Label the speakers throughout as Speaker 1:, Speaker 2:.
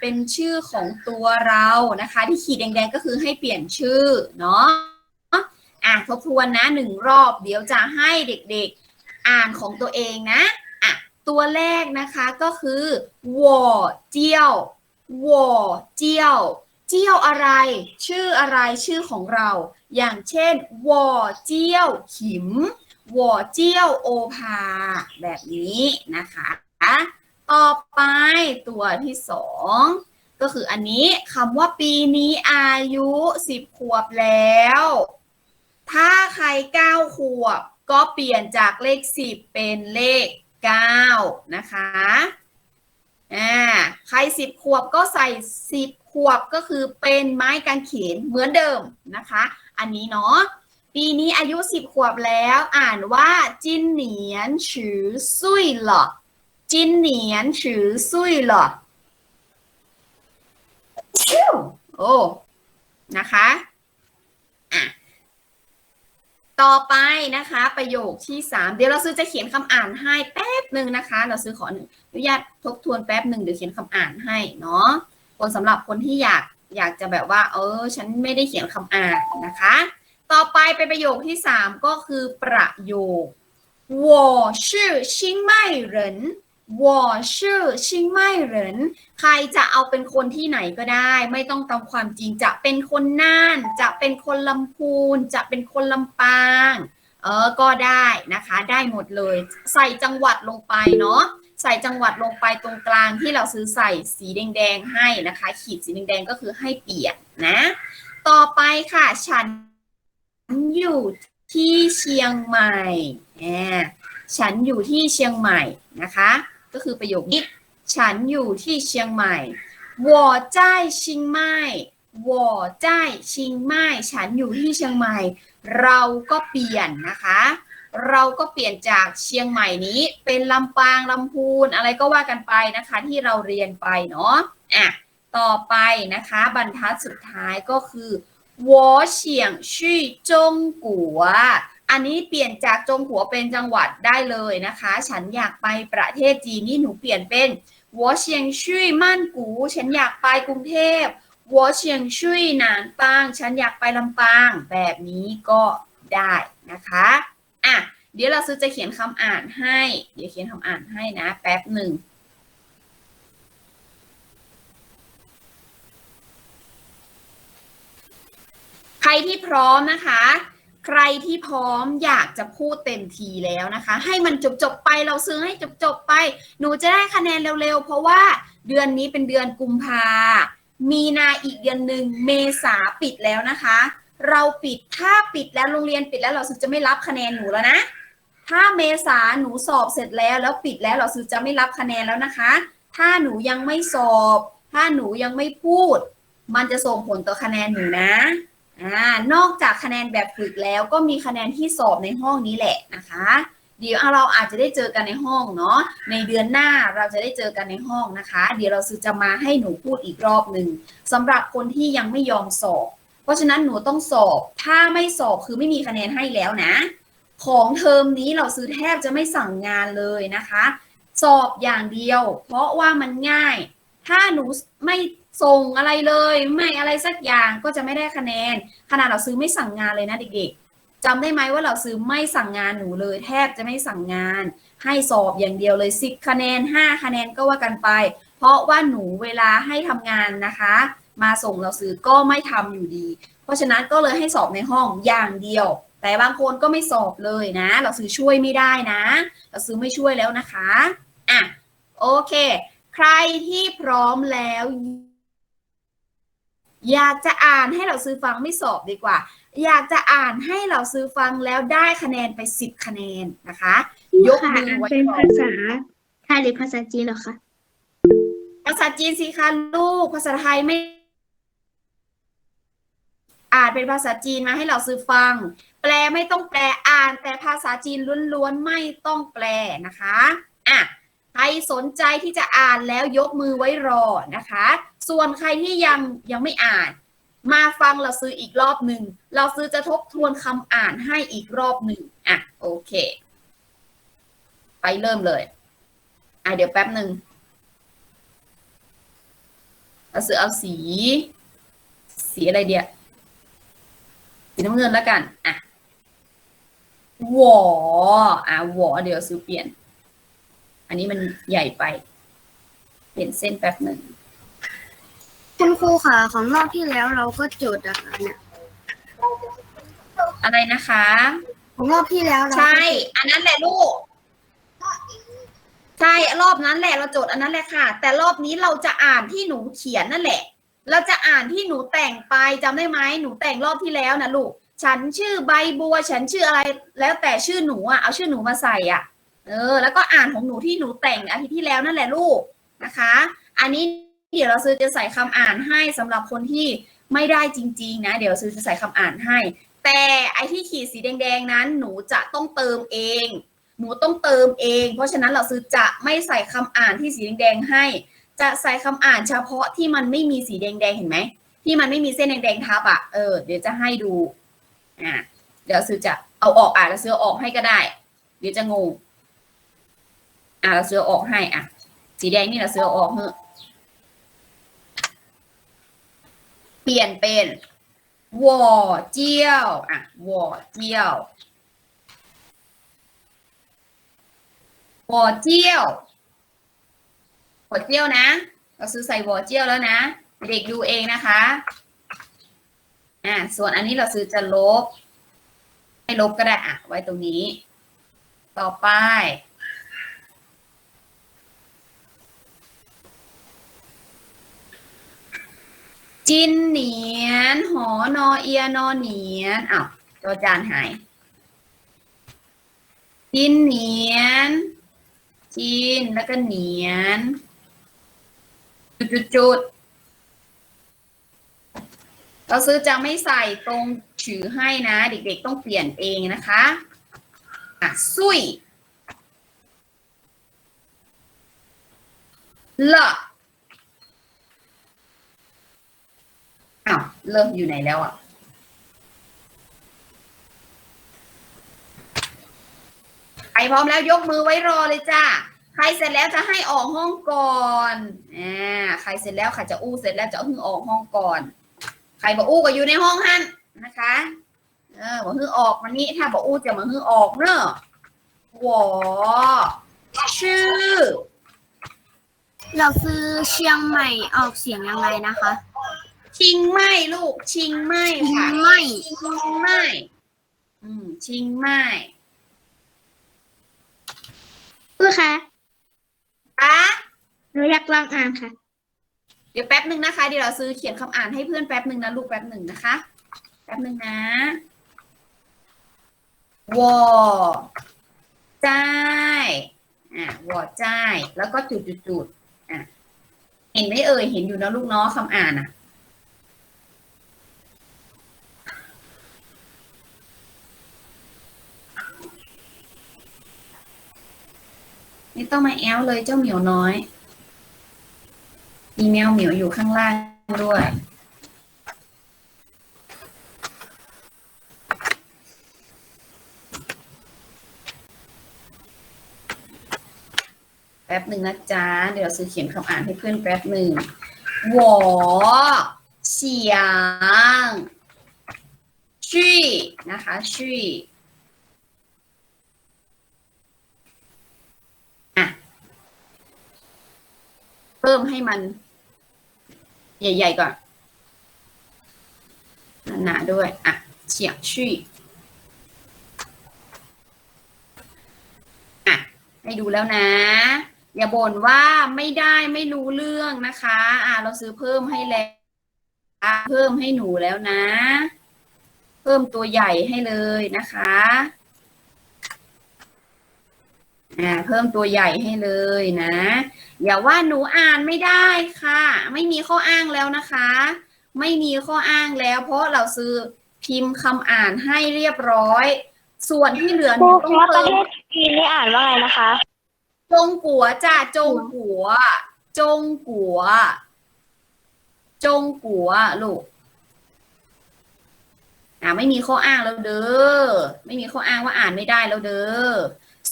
Speaker 1: เป็นชื่อของตัวเรานะคะที่ขีดแดงๆก็คือให้เปลี่ยนชื่อเนาะอะทบทวนนะหนึ่งรอบ เดี๋ยวจะให้เด็กๆอ่านของตัวเองนะอะตัวแรกนะคะก็คือวอเจียววอเจียวเจียวอะไร ชื่ออะไรชื่อของเรา อย่างเช่นวอเจียวขิมวอเจียวโอภาแบบนี้นะคะ ต่อไปตัวที่สองก็คืออันนี้คำว่าปีนี้อายุสิบขวบแล้ว ถ้าใครเก้าขวบก็เปลี่ยนจากเลขสิบเป็นเลขเก้านะคะอ่าใครสิบขวบก็ใส่สิบขวบก็คือเป็นไม้กางเขนเหมือนเดิมนะคะ อันนี้เนาะปีนี้อายุสิบขวบแล้ว อ่านว่าจินเหนียนฉือซุยหรอ จินเหนียนฉือซุยเหรอชิวโอ้ นะคะอ่ะต่อไปนะคะ ประโยคที่สามเดี๋ยวเราซื้อจะเขียนคำอ่านให้แป๊บหนึ่งนะคะ เราซื้อขอหนึ่งอนุญาตทบทวนแป๊บหนึ่งเดี๋ยวเขียนคำอ่านให้เนาะคนสำหรับคนที่อยากอยากจะแบบว่า เออ ฉันไม่ได้เขียนคำอ่านนะคะ ต่อไปเป็นประโยคที่สามก็คือประโยค我是新麦人 วอชื่อชิงไม่เหรินใครจะเอาเป็นคนที่ไหนก็ได้ ไม่ต้องตามความจริงจะเป็นคนน่าน จะเป็นคนลำพูน จะเป็นคนลำปางเออก็ได้นะคะ ได้หมดเลย ใส่จังหวัดลงไปเนาะใส่จังหวัดลงไปตรงกลางที่เราซื้อใส่สีแดงๆให้นะคะ ขีดสีแดงๆก็คือให้เปียกนะ ต่อไปค่ะ ฉันอยู่ที่เชียงใหม่ฉันอยู่ที่เชียงใหม่นะคะ ก็คือประโยคนี้ ฉันอยู่ที่เชียงใหม่我在เชียงใหม่我在เชียงใหม่ฉันอยู่ที่เชียงใหม่ เราก็เปลี่ยนนะคะ เราก็เปลี่ยนจากเชียงใหม่นี้ เป็นลำปางลำพูนอะไรก็ว่ากันไปนะคะ ที่เราเรียนไปเนาะอ่ะต่อไปนะคะ บรรทัดสุดท้ายก็คือ我想去中国 อันนี้เปลี่ยนจากจงหัวเป็นจังหวัดได้เลยนะคะ ฉันอยากไปประเทศจีนนี่หนูเปลี่ยนเป็น我想去曼谷ฉันอยากไปกรุงเทพ我想去หนานปาง ฉันอยากไปลำปาง แบบนี้ก็ได้นะคะอ่ะเดี๋ยวเราซื้อจะเขียนคำอ่านให้ เดี๋ยวเขียนคำอ่านให้นะ แป๊บหนึ่ง ใครที่พร้อมนะคะ ใครที่พร้อมอยากจะพูดเต็มทีแล้วนะคะ ให้มันจบจบไปเราซื้อให้จบจบไป หนูจะได้คะแนนเร็วๆ เพราะว่าเดือนนี้เป็นเดือนกุมภา มีนาอีกเดือนหนึ่งเมษาปิดแล้วนะคะ เราปิดถ้าปิดแล้วโรงเรียนปิดแล้วเราซื้อจะไม่รับคะแนนหนูแล้วนะ ถ้าเมษาหนูสอบเสร็จแล้วแล้วปิดแล้วเราซื้อจะไม่รับคะแนนแล้วนะคะ ถ้าหนูยังไม่สอบ ถ้าหนูยังไม่พูด มันจะส่งผลต่อคะแนนหนูนะ อ่านอกจากคะแนนแบบฝึกแล้วก็มีคะแนนที่สอบในห้องนี้แหละนะคะ เดี๋ยวเราอาจจะได้เจอกันในห้องเนาะในเดือนหน้าเราจะได้เจอกันในห้องนะคะ เดี๋ยวเราซื้อจะมาให้หนูพูดอีกรอบหนึ่งสำหรับคนที่ยังไม่ยอมสอบ เพราะฉะนั้นหนูต้องสอบ ถ้าไม่สอบคือไม่มีคะแนนให้แล้วนะ ของเทอมนี้เราซื้อแทบจะไม่สั่งงานเลยนะคะ สอบอย่างเดียว เพราะว่ามันง่าย ถ้าหนูไม่ ส่งอะไรเลย ไม่อะไรสักอย่างก็จะไม่ได้คะแนน ขนาดเราซื้อไม่สั่งงานเลยนะเด็กๆจำได้ไหมว่าเราซื้อไม่สั่งงานหนูเลย แทบจะไม่สั่งงาน ให้สอบอย่างเดียวเลยสิบคะแนนห้าคะแนนก็ว่ากันไป เพราะว่าหนูเวลาให้ทำงานนะคะ มาส่งเราซื้อก็ไม่ทำอยู่ดี เพราะฉะนั้นก็เลยให้สอบในห้องอย่างเดียว แต่บางคนก็ไม่สอบเลยนะ เราซื้อช่วยไม่ได้นะ เราซื้อไม่ช่วยแล้วนะคะอะโอเค ใครที่พร้อมแล้ว อยากจะอ่านให้เราซื้อฟังไม่สอบดีกว่า อยากจะอ่านให้เราซื้อฟังแล้วได้คะแนนไปสิบคะแนนนะคะ ยก
Speaker 2: ค่ะ
Speaker 1: มือไว้
Speaker 2: เป็น
Speaker 1: ก่อ
Speaker 2: ภานษาไทยหรือภาษาจีนเหรอคะ
Speaker 1: ภาษาจีนสิคะลูกภาษาไทยไม่ อ่านเป็นภาษาจีนมาให้เราซื้อฟัง แปลไม่ต้องแปลอ่าน แต่ภาษาจีนล้วนๆไม่ต้องแปลนะคะอะ ใครสนใจที่จะอ่านแล้วยกมือไว้รอนะคะ ส่วนใครที่ยังยังไม่อ่าน มาฟังเราซื้ออีกรอบหนึ่ง เราซื้อจะทบทวนคำอ่านให้อีกรอบหนึ่งอะโอเค ไปเริ่มเลย อะเดี๋ยวแป๊บหนึ่งเราซื้อเอาสี สีอะไรเดียสีน้ำเงินแล้วกัน อะหวออะหวอเดี๋ยวซื้อเปลี่ยน อันนี้มันใหญ่ไป เปลี่ยนเส้นแป๊บหนึ่ง
Speaker 2: คุณครูค่ะของรอบที่แล้วเราก็โจทย์อะค่ะเนี่ย
Speaker 1: อะไรนะคะ
Speaker 2: ของรอบที่แล้วเราก็
Speaker 1: ใช่ อันนั้นแหละลูก ใช่ รอบนั้นแหละเราโจทย์อันนั้นแหละค่ะ แต่รอบนี้เราจะอ่านที่หนูเขียนนั่นแหละ เราจะอ่านที่หนูแต่งไปจำได้ไหมหนูแต่งรอบที่แล้วนะลูก ฉันชื่อใบบัว ฉันชื่ออะไร แล้วแต่ชื่อหนูอะ เอาชื่อหนูมาใส่อะ เออ แล้วก็อ่านของหนูที่หนูแต่งอาทิตย์ที่แล้วนั่นแหละลูกนะคะ อันนี้เดี๋ยวเราซื้อจะใส่คำอ่านให้สำหรับคนที่ไม่ได้จริง ๆ นะ เดี๋ยวซื้อจะใส่คำอ่านให้ แต่ไอที่ขีดสีแดงๆนั้น หนูจะต้องเติมเอง หนูต้องเติมเอง เพราะฉะนั้นเราซื้อจะไม่ใส่คำอ่านที่สีแดงๆให้ จะใส่คำอ่านเฉพาะที่มันไม่มีสีแดงๆเห็นไหมที่มันไม่มีเส้นแดงๆทับอะเออเดี๋ยวจะให้ดูอ่าเดี๋ยวซื้อจะเอาออกอะแล้วซื้อออกให้ก็ได้ เดี๋ยวจะงง อะเราซื้อออกให้อะ สีแดงนี่เราซื้อออกเถอะเปลี่ยนเป็นวอเจียวอะวอเจียววอเจียววอเจียวนะ เราซื้อใส่วอเจียวแล้วนะ เด็กดูเองนะคะอ่าส่วนอันนี้เราซื้อจะลบไม่ลบก็ได้อะ ไว้ตรงนี้ ต่อไป จินเหนียน หอนอเอียนอเหนียนอ้าวจอจานหาย จินเหนียน จินแล้วก็เหนียน จุดจุดจุดเราซื้อจะไม่ใส่ตรงถือให้นะ เด็กๆต้องเปลี่ยนเองนะคะอะซุยเลอะ อ้าวเริ่มอยู่ไหนแล้วอะ ใครพร้อมแล้วยกมือไว้รอเลยจ้าใครเสร็จแล้วจะให้ออกห้องก่อนอ่าใครเสร็จแล้วใครจะอู้เสร็จแล้วจะเอาหึ่งออกห้องก่อน ใครบอกอู้ก็อยู่ในห้องหันนะคะ เออบอกหึ่งออกมานี่ถ้าบอกอู้จะมาหึ่งออกเนอะวอชื่อ
Speaker 2: เราซื้อเชียงใหม่ออกเสียงยังไงนะคะ
Speaker 1: ชิงไม่ลูก ชิงไม่ค่ะ
Speaker 2: ไม่
Speaker 1: ชิงไม่ อืม ชิงไม่
Speaker 2: ครูคะ
Speaker 1: อะ
Speaker 2: หนูอยากลองอ่านค่ะ
Speaker 1: เดี๋ยวแป๊บหนึ่งนะคะเดี๋ยวเราซื้อเขียนคำอ่านให้เพื่อนแป๊บหนึ่งนะลูกแป๊บหนึ่งนะคะ แป๊บหนึ่งนะวอจ้ายอะวอจ้ายแล้วก็จุดจุดจุดๆอะเห็นไหมเอ่ยเห็นอยู่นะลูกเนาะคำอ่านอะ ไม่ต้องมาแอลเลยเจ้าเหมียวน้อย มีแมวเหมียวอยู่ข้างล่างด้วย แป๊บหนึ่งนะจ๊ะ เดี๋ยวซื้อเขียนคำอ่านให้เพื่อนแป๊บหนึ่งหวอเฉียงชี่นะคะชี่ เพิ่มให้มัน ใหญ่ ๆก่อนหนาด้วย อะเฉียงชี่ อะ ให้ดูแล้วนะ อย่าบ่นว่าไม่ได้ไม่รู้เรื่องนะคะ อะ เราซื้อเพิ่มให้แล้วเพิ่มให้หนูแล้วนะ เพิ่มตัวใหญ่ให้เลยนะคะ อ่าเพิ่มตัวใหญ่ให้เลยนะ อย่าว่าหนูอ่านไม่ได้ค่ะ ไม่มีข้ออ้างแล้วนะคะ ไม่มีข้ออ้างแล้ว เพราะเราซื้อพิมพ์คำอ่านให้เรียบร้อย ส่วนที่เหลือห
Speaker 3: ครู
Speaker 1: นูต้อง
Speaker 3: ครับประ
Speaker 1: เติ
Speaker 3: เท
Speaker 1: ม
Speaker 3: ศจีนนี่อ่านว่าไงนะคะ
Speaker 1: จงกัวจ้าจงกัว จงกัว จงกัวลูกอ่าไม่มีข้ออ้างแล้วเด้อ ไม่มีข้ออ้างว่าอ่านไม่ได้แล้วเด้อ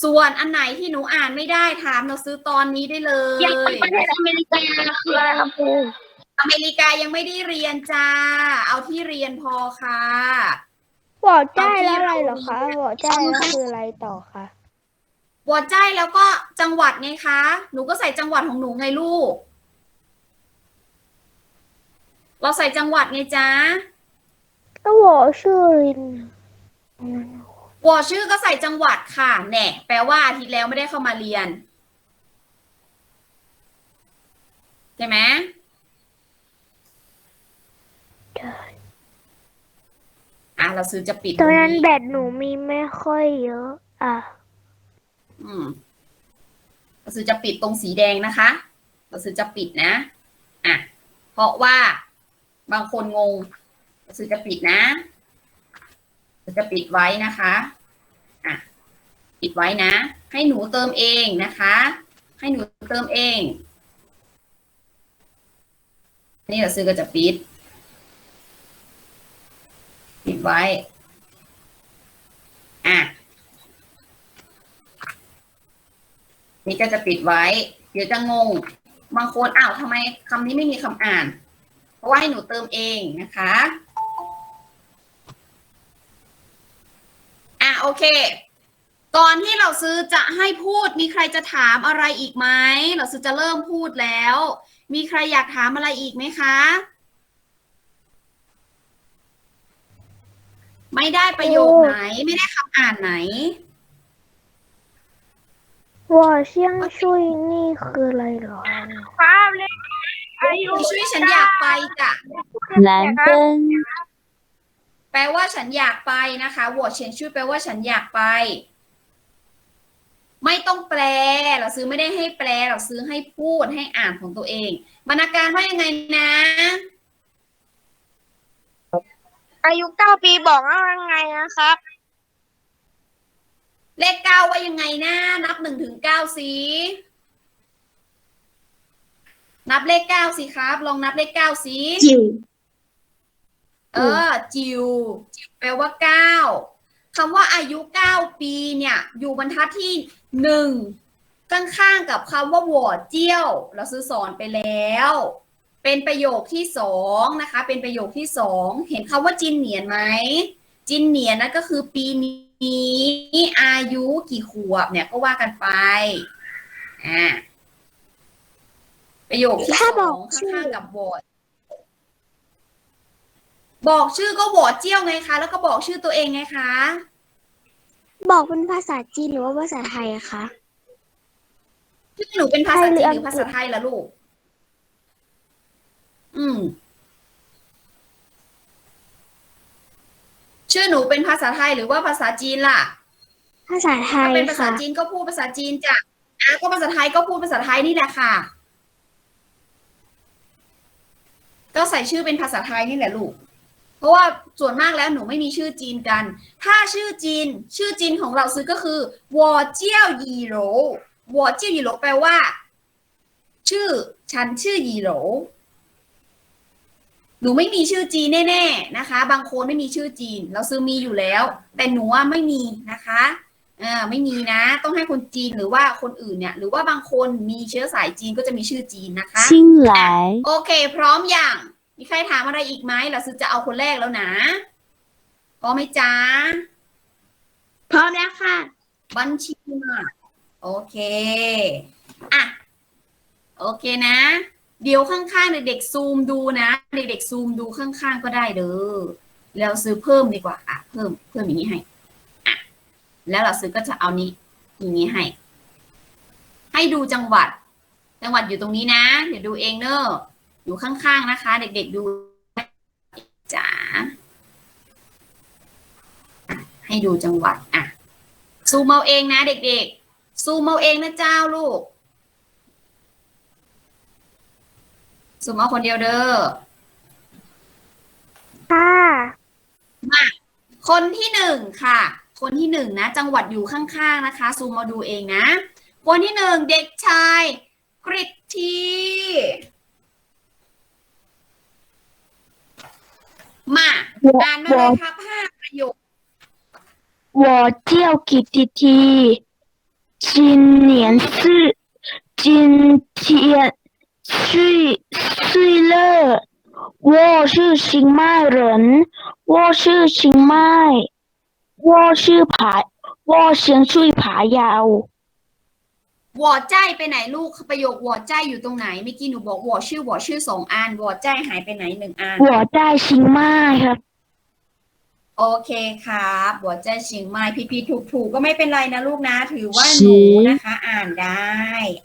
Speaker 1: ส่วนอันไหนที่หนูอ่านไม่ได้ถามเราซื้อตอนนี้ได้เลย
Speaker 2: อยากไปประเทศอเมริกาคืออะไรครับครู
Speaker 1: อเมริกายังไม่ได้เรียนจ้า เอาที่เรียนพอค่ะ
Speaker 4: หัวใจแล้วอะไรเหรอคะหัวใจแล้วคืออะไรต่อคะ
Speaker 1: หัวใจแล้วก็จังหวัดไงคะ หนูก็ใส่จังหวัดของหนูไงลูก เราใส่จังหวัดไงจ๊ะ
Speaker 4: ก็หัวชื่อริน
Speaker 1: หัวชื่อก็ใส่จังหวัดค่ะแน่แปลว่าอาทิตย์แล้วไม่ได้เข้ามาเรียน ใช่ไหมอะเราซื้อจะปิด
Speaker 4: ตอนนั้น
Speaker 1: นี้
Speaker 4: แบตหนูมีไม่ค่อยเยอะ อะ
Speaker 1: อืมเราซื้อจะปิดตรงสีแดงนะคะ เราซื้อจะปิดนะ อะ เพราะว่าบางคนงง เราซื้อจะปิดนะ เราจะปิดไว้นะคะอะปิดไว้นะ ให้หนูเติมเองนะคะ ให้หนูเติมเองนี่เราซื้อก็จะปิด ปิดไว้ อะ นี่ก็จะปิดไว้ เดี๋ยวจะงง บางคนอ้าวทำไมคำนี้ไม่มีคำอ่าน เพราะว่าให้หนูเติมเองนะคะ อะโอเค ก่อนที่เราซื้อจะให้พูด มีใครจะถามอะไรอีกไหมเราซื้อจะเริ่มพูดแล้ว มีใครอยากถามอะไรอีกไหมคะ ไม่ได้ประโยคไหน ไม่ได้คำอ่านไหน
Speaker 4: หัวเชียงชุยนี่คืออะไรเหรอ
Speaker 3: ครับเลยอายุ
Speaker 1: ช่วยฉันอยากไปจ้ะ
Speaker 3: 蓝灯
Speaker 1: แปลว่าฉันอยากไปนะคะวอเชนชื่อแปลว่าฉันอยากไป ไม่ต้องแปล เราซื้อไม่ได้ให้แปล เราซื้อให้พูดให้อ่านของตัวเอง บรรณาการว่ายังไงนะ
Speaker 3: อายุเก้าปีบอกว่ายังไงนะครับ
Speaker 1: เลขเก้าว่ายังไงนะนับหนึ่งถึงเก้าสินับเลขเก้าสิครับ ลองนับเลขเก้าสิ
Speaker 2: จิ๋ว
Speaker 1: เออ จิวจิวแปลว่าเก้าคำว่าอายุเก้าปีเนี่ย อยู่บรรทัดที่หนึ่งข้างๆกับคำว่าหวอเจี้ยว เราซื้อสอนไปแล้ว เป็นประโยคที่สองนะคะ เป็นประโยคที่สองเห็นคำว่าจินเหนียนไหมจินเหนียนนั่นก็คือปีนี้อายุกี่ขวบเนี่ยก็ว่ากันไปอ่าประโยคที่ส
Speaker 4: ถ้าบ
Speaker 1: อ
Speaker 4: อก
Speaker 1: ง
Speaker 4: ชื่อ
Speaker 1: ข้างๆกับวอด บอกชื่อก็โหวตเจี้ยวไงคะ แล้วก็บอกชื่อตัวเองไงคะ
Speaker 4: บอกเป็นภาษาจีนหรือว่าภาษาไทยอะคะ
Speaker 1: ชื่อหนูเป็นภาษา
Speaker 4: ไทยหรื
Speaker 1: จีน
Speaker 4: อ
Speaker 1: หรือภาษาไทยล่ะลูก อืม ชื่อหนูเป็นภาษาไทยหรือว่าภาษาจีนล่ะ
Speaker 4: ภาษาไท
Speaker 1: ถ้ายเป็นภาษา
Speaker 4: ค่ะ
Speaker 1: จีนก็พูดภาษาจีนจ้ะอะก็ภาษาไทยก็พูดภาษาไทยนี่แหละค่ะ ก็ใส่ชื่อเป็นภาษาไทยนี่แหละลูก เพราะว่าส่วนมากแล้วหนูไม่มีชื่อจีนกัน ถ้าชื่อจีน ชื่อจีนของเราซื้อก็คือวอเจี้ยวยีโหลวอเจี้ยวยีโหลแปลว่า ชื่อ ฉันชื่อยีโหลหนูไม่มีชื่อจีนแน่ ๆนะคะ บางคนไม่มีชื่อจีน เราซื้อมีอยู่แล้ว แต่หนูว่าไม่มีนะคะอ่าไม่มีนะ ต้องให้คนจีนหรือว่าคนอื่นเนี่ย หรือว่าบางคนมีเชื้อสายจีนก็จะมีชื่อจีนนะคะ
Speaker 3: 新来
Speaker 1: โอเค พร้อมอย่าง มีใครถามอะไรอีกไหมเราซื้อจะเอาคนแรกแล้วนะพร้อมไหมจ๊ะ
Speaker 2: พร้อมแล้วค่ะ
Speaker 1: บัญชีมาโอเค อะ โอเคนะ เดี๋ยวข้างๆเด็กๆซูมดูนะเด็กๆซูมดูข้างๆก็ได้เด้อแล้วซื้อเพิ่มดีกว่าอะเพิ่มเพิ่มอย่างนี้ให้อะแล้วเราซื้อก็จะเอานี้อย่างนี้ให้ ให้ดูจังหวัด จังหวัดอยู่ตรงนี้นะ เดี๋ยวดูเองเนอะ อยู่ข้างๆนะคะ เด็กๆดูจ๋าอะให้ดูจังหวัดอะซูมเอาเองนะ เด็กๆ ซูมเอาเองนะเจ้าลูก ซูมเอาคนเดียวเด้อ
Speaker 4: ค่ะ
Speaker 1: คนที่หนึ่งค่ะ คนที่หนึ่งนะ จังหวัดอยู่ข้างๆนะคะ ซูมมาดูเองนะ คนที่หนึ่งเด็กชายกริตที มา อ่านมาเลยครับห้าประโยค
Speaker 3: วอเจียวกิติทีจิน
Speaker 5: เหนียนซื่อจินเชื่อชิงตินวอชื่อชิงไม้
Speaker 1: วอ
Speaker 3: ชื่อผาวอเยาว
Speaker 1: วอดใจไปไหนลูกประโยควอดใจอยู่ตรงไหนเมื่อกี้หนูบอกวอดชื่อวอดชื่อสองอันวอดใจหายไปไหนหนึ่งอัน
Speaker 5: วอวใจชิงไม้ครับ
Speaker 1: โอเคครับวอดใจชิงไม่ผิดผิถูกถูกก็ไม่เป็นไรนะลูกนะ ถือว่าหนูนะคะ อ่านได้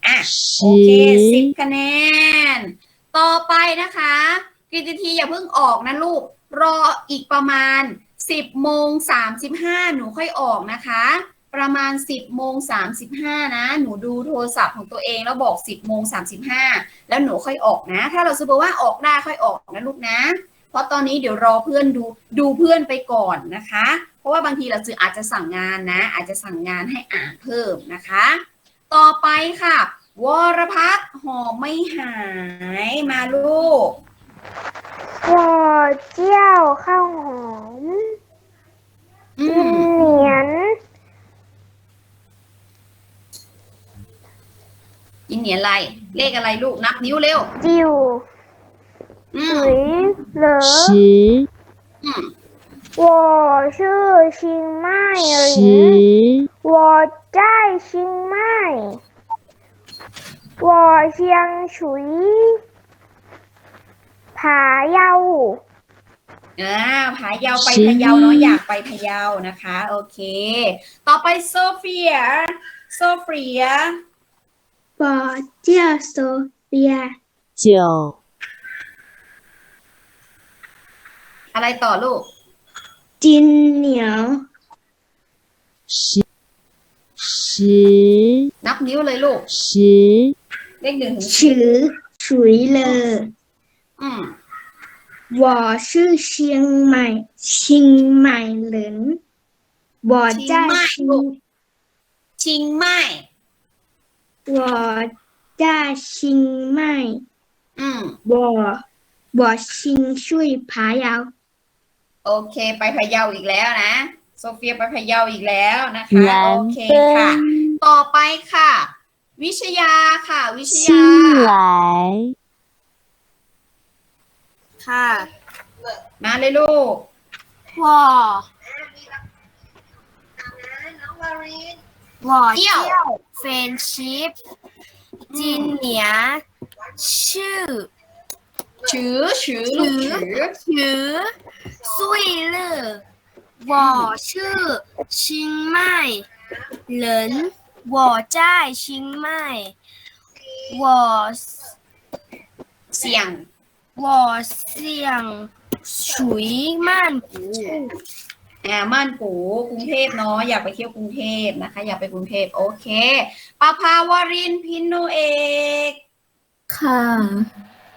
Speaker 1: อะโอเคสิบคะแนน ต่อไปนะคะกิตทีอย่าเพิ่งออกนะลูก รออีกประมาณสิบโมงสามสิบห้าหนูค่อยออกนะคะ ประมาณ 10โมง35 นะ หนูดูโทรศัพท์ของตัวเองแล้วบอก 10โมง35 แล้วหนูค่อยออกนะ ถ้าเราสมมติว่าออกได้ค่อยออกนะลูกนะ เพราะตอนนี้เดี๋ยวรอเพื่อนดูดูเพื่อนไปก่อนนะคะ เพราะว่าบางทีเราซื้ออาจจะสั่งงานนะ อาจจะสั่งงานให้อ่านเพิ่มนะคะ ต่อไปค่ะ วรพัฒน์หอมไม่หายมาลูก
Speaker 4: หัวเจี้ยวข้าวหอม
Speaker 1: อื
Speaker 4: กิน
Speaker 1: ม
Speaker 4: เหนียน
Speaker 1: กินเหนียนอะไร เลขอะไรลูกนับนิ้วเร็ว
Speaker 4: จิ๋ว
Speaker 1: อื
Speaker 4: ฉุ
Speaker 1: ม
Speaker 4: ยเหลอ
Speaker 5: 十
Speaker 1: อืม
Speaker 4: 我是新麦人，
Speaker 5: 十
Speaker 4: 我在新麦，我想去爬腰。
Speaker 1: อ่าผายาวไปพะเยาเนาะอยากไปพะเยานะคะ โอเค ต่อไปโซเฟีย โซเฟีย
Speaker 2: 我叫 Sophia，
Speaker 5: 九
Speaker 1: อะไรต่อลูก
Speaker 2: 金鸟，
Speaker 5: 十十
Speaker 1: นับนิ้วเลยลูก
Speaker 5: 十
Speaker 1: เลขหนึ่งถึงสิบ
Speaker 2: 迟水了。
Speaker 1: อืม
Speaker 2: 我是新买新买人，我在新，
Speaker 1: ชิงไม่
Speaker 2: 我在新麦，
Speaker 1: อืม
Speaker 2: 我我心碎爬腰。
Speaker 1: โอเค ไปพะเยาอีกแล้วนะ โซเฟียไปพะเยาอีกแล้วนะคะ
Speaker 5: 蓝
Speaker 1: โอเคค่ะ
Speaker 5: 灯
Speaker 1: ต่อไปค่ะ วิชยาค่ะ วิช
Speaker 5: 新
Speaker 1: ยา
Speaker 5: 来
Speaker 2: ค่ะ
Speaker 1: มาเลยลูก
Speaker 2: 我我
Speaker 1: 叫
Speaker 2: 叫 friendship，今年 ห
Speaker 3: ว่อเที่ยวเฟน
Speaker 1: ชิ
Speaker 3: พ
Speaker 1: จีน
Speaker 3: เหนียชื่
Speaker 1: อชื่อชื่อลูก
Speaker 3: ถืออซุยเล่อหว่
Speaker 1: ชื่อ
Speaker 2: ชิงไม่เหลินหว่อจชิงไม่หว่อ
Speaker 1: เสียง
Speaker 2: หว่อเสียงฉุย
Speaker 1: อ่าม่านกูกรุงเทพเนาะอยากไปเที่ยวกรุงเทพนะคะ อยากไปกรุงเทพโอเคปาภาวรินทร์พินโนเอก
Speaker 6: ค่ะ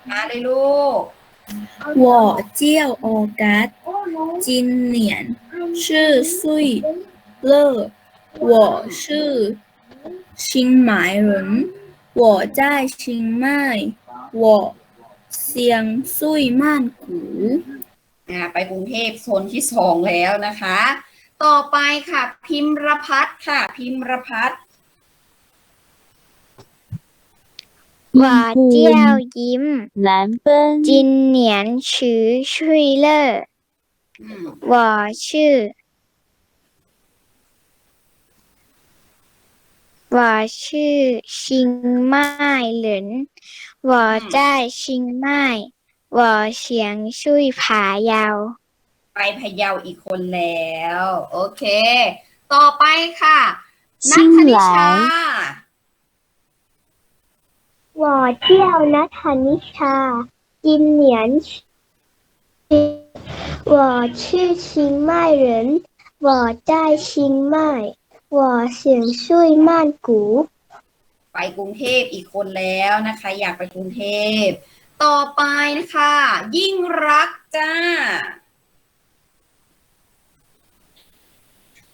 Speaker 1: มาเลยลูก
Speaker 6: 我叫โอกัส今年四岁了我是新买人我在新麦我想睡曼谷
Speaker 1: นะไปกรุงเทพโซนที่สองแล้วนะคะ ต่อไปค่ะ พิมรพัฒค่ะ พิมรพัฒห
Speaker 4: วาเจียวยิ้ม
Speaker 5: หลา
Speaker 4: นเปิ้ล
Speaker 5: จิ
Speaker 4: นเหนียนชื่
Speaker 1: อ
Speaker 4: ชุยเลอร์วาชื่อว่าชื่อชิงไม้หลินวอจ้าชิงไม้ วอเฉียงชุยผายาว
Speaker 1: ไปพายาวอีกคนแล้ว โอเค ต่อไปค่ะนัทนิ
Speaker 5: ชา
Speaker 4: วอเที่ยว
Speaker 1: นัทนิชา
Speaker 4: กินเหนียนวอชื่อชิงไม่เหรนวอใจชิง
Speaker 1: ไม่
Speaker 4: วอเสียงช่ยม่นกู
Speaker 1: ไปกรุงเทพอีกคนแล้วนะคะ อยากไปกรุงเทพ ต่อไปนะคะ ยิ่งรักจ้า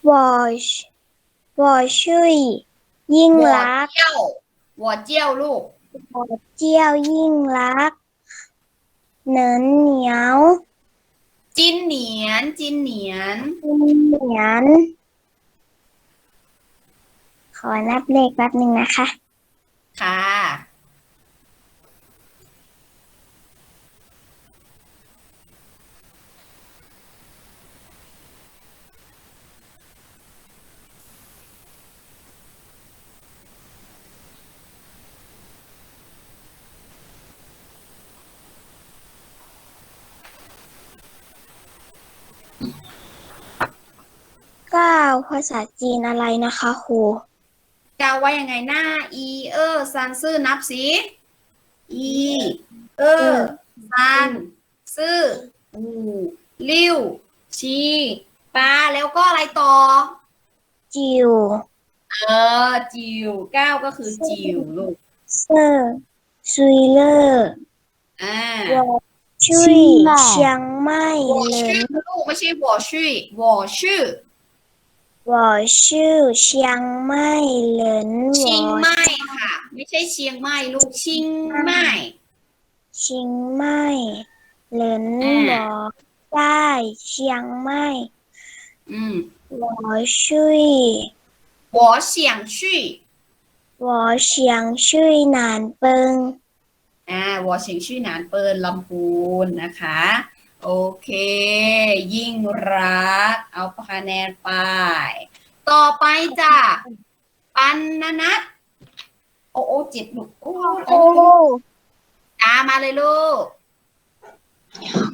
Speaker 4: วอชวอชุยยิ่งรัก หัว
Speaker 1: เจ้ยวหัวเจี้ยวลูก หัว
Speaker 4: เจียวยิ่งรัก เหนินเหนียว
Speaker 1: จินเหนียน จินเหนียน
Speaker 4: เหนียน ขอนับเลขแป๊บหนึ่งนะคะ
Speaker 1: ค่ะ
Speaker 4: ภาษาจีนอะไรนะคะครูเกา
Speaker 1: ว่ายังไงหน้า อีเออซันซื่อนับสิอีเออซันซื่ออูลิ้วชีปลาแล้วก็อะไรต่อ
Speaker 4: จิว
Speaker 1: เออ จิวเก้าก็คือจิวลูก
Speaker 4: เซอร์ซุยเลอร์
Speaker 1: อ่า
Speaker 4: ช่วยเชียงไม่เล
Speaker 1: ยลูกไม่ใช่บ่อช่วยบ่อชื่อ
Speaker 4: 我ชื่อเชียงใหม่เหลิน
Speaker 1: ชิ
Speaker 4: 我
Speaker 1: งใหม่ค่ะ ไม่ใช่เชียงใหม่ลูกชิงใหม่
Speaker 4: ชิงใหม่เหลิน
Speaker 1: อ่า
Speaker 4: 我ได้เชียงใหม่
Speaker 1: อืม
Speaker 4: 我ชื่อ
Speaker 1: 我想去
Speaker 4: 我想去南奔
Speaker 1: อ่าวอเฉียงชื่อนานเปิลลำพูนนะคะ โอเค ยิ่งรัก เอาคะแนนไป ต่อไปจ้ะปันนนัทโอ้โอ้เจ็บลูกโอ้โอ้ตามมาเลยลูก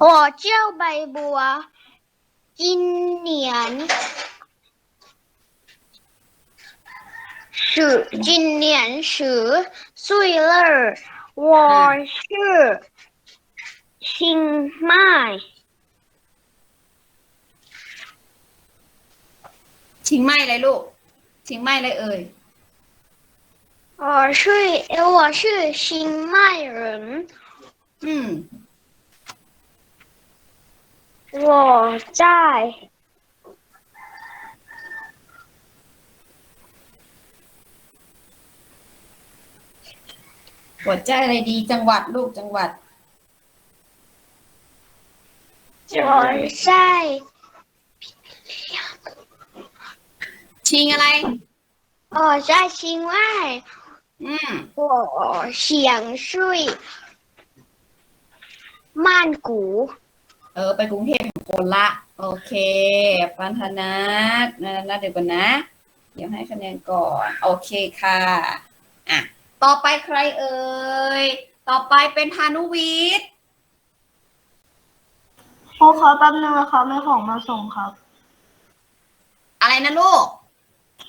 Speaker 4: 我叫ใบบัว今年十今年十岁了我是清
Speaker 1: ชิงไม่เลยลูก ชิงไม่เลยเอ่ย
Speaker 4: 我是我是新迈人，
Speaker 1: อืม
Speaker 4: 我在
Speaker 1: หัวใจอะไรดีจังหวัดลูกจังหวัด
Speaker 4: 我在
Speaker 1: ชิงอะไร
Speaker 4: 我在新外，
Speaker 1: อืม
Speaker 4: 我想睡曼谷。
Speaker 1: เออ ไปกรุงเทพเป็นคนละ โอเค ปันธนัทนะนะเดี๋ยวก่อนนะ เดี๋ยวให้คะแนนก่อน โอเคค่ะ อ่ะ ต่อไปใครเอ่ย ต่อไปเป็นพานุวิทย์
Speaker 2: ครูขอแป๊บนึงนะครับมีของมาส่งครับ
Speaker 1: อะไรนะลูก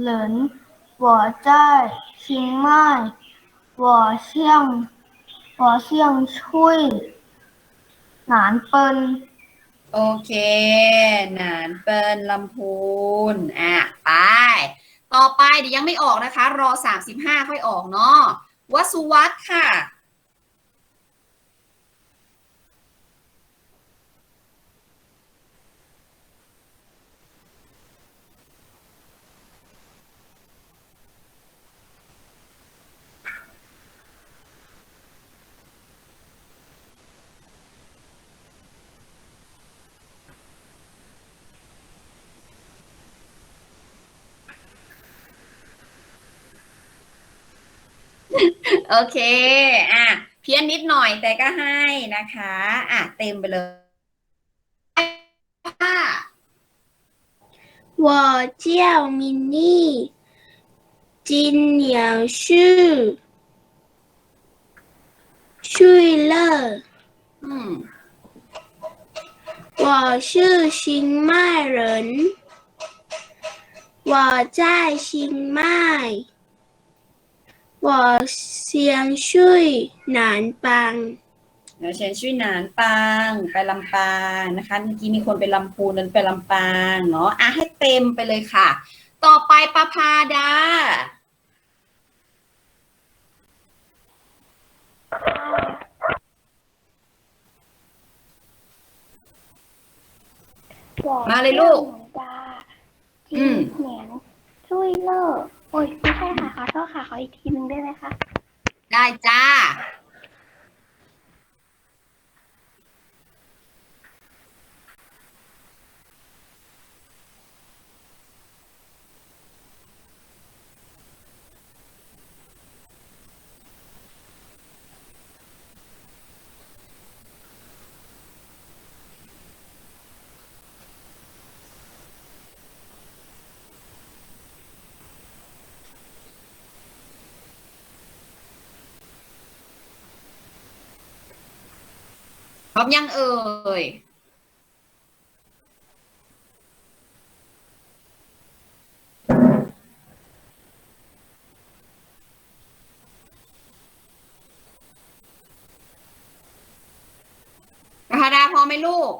Speaker 2: เหริ
Speaker 1: น
Speaker 2: 我วอจ้ายชินานเปิน
Speaker 1: โอเคนานเปิลลำพูน อะ ไป ต่อไปเดี๋ยวยังไม่ออกนะคะ รอ 35 ค่อยออกเนาะวสุวัตค่ะ โอเค อ่ะ เพี้ยนนิดหน่อยแต่ก็ให้นะคะ อ่ะ เต็มไปเลยค่ะ
Speaker 2: 我叫米妮，今年是岁了。
Speaker 1: อืม
Speaker 2: 我是新麦人，我在新麦， 我想睡南邦。
Speaker 1: เดี๋ยวฉันชื่อนานปางไปลำปางนะคะ เมื่อกี้มีคนไปลำพูนนั้นไปลำปางเนาะ อ่ะ ให้เต็มไปเลยค่ะ ต่อไปประพาดา มาเลยลูก อืม
Speaker 4: เหนียนช่วยเลิก โอ้ยไม่ใช่ค่ะขอโทษค่ะขออีกทีหนึ่งได้ไหมคะ
Speaker 1: ได้จ้า พร้อมยังเอ่ย ราคาดาพอไหมลูก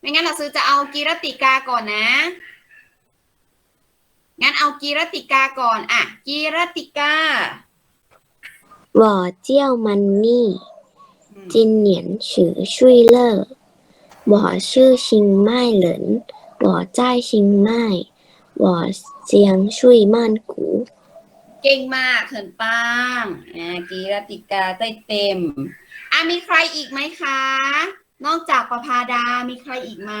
Speaker 1: ไม่งั้นเราซื้อจะเอากีรติกาก่อนนะ งั้นเอากีรติกาก่อน อะ กีรติกา
Speaker 7: วอร์เจ
Speaker 1: ลมันนี่
Speaker 7: 今年十岁了我是新น人我在新迈我เล่อ
Speaker 1: เก่งมากเขินป้างนะกีรติกาได้เต็มอะมีใครอีกไหมคะ นอกจากประพาดา มีใครอีกไหม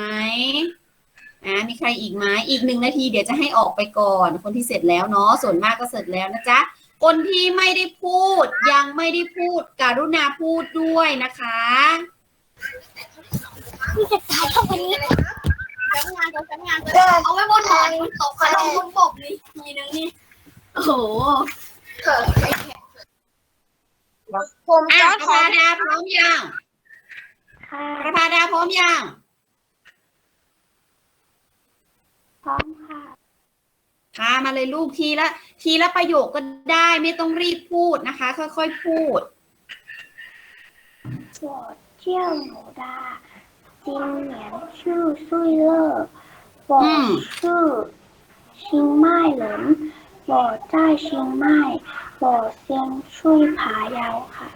Speaker 1: อะมีใครอีกไหมอีกหนึ่งนาทีเดี๋ยวจะให้ออกไปก่อน คนที่เสร็จแล้วเนาะส่วนมากก็เสร็จแล้วนะจ๊ะ คนที่ไม่ได้พูดยังไม่ได้พูดการุณาพูดด้วยนะคะ
Speaker 2: เอาไว้บนหอตกขนมบนปกนี่ทีนึงนี่โอ้โห
Speaker 3: ผม
Speaker 1: อะ
Speaker 3: จะ
Speaker 1: ประ
Speaker 3: ขอ
Speaker 1: พาดาพร้อมยังประพาดาพร้อมยัง
Speaker 2: พร้อมค่ะ
Speaker 1: พา มาเลยลูกทีละทีละประโยคก็ได้ไม่ต้องรีบพูดนะคะ ค่อยๆพูด
Speaker 2: เจียวหมูดาจิน
Speaker 1: เห
Speaker 2: นียนชื่อซุยเลอร์บ
Speaker 4: อชื่อชิงไม้หลินบอใต้ชิงไม้บอเซียงช่ยผายา
Speaker 2: ค่ะ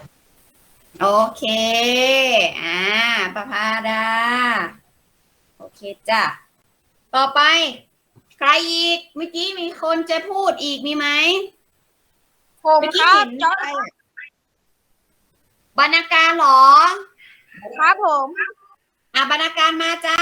Speaker 1: โอเค อ่าประพาดา โอเคจ้ะ ต่อไป รอีก เมื่อกี้มีคนจะพูดอีกมีไหม
Speaker 3: ผม
Speaker 1: เมื่อ
Speaker 3: ค
Speaker 1: กี้
Speaker 3: รับ
Speaker 1: เห็น
Speaker 3: จอร์
Speaker 1: ใครอะบรรณาการเหรอ
Speaker 3: ครับผม
Speaker 1: อะบรรณาการมาจ้า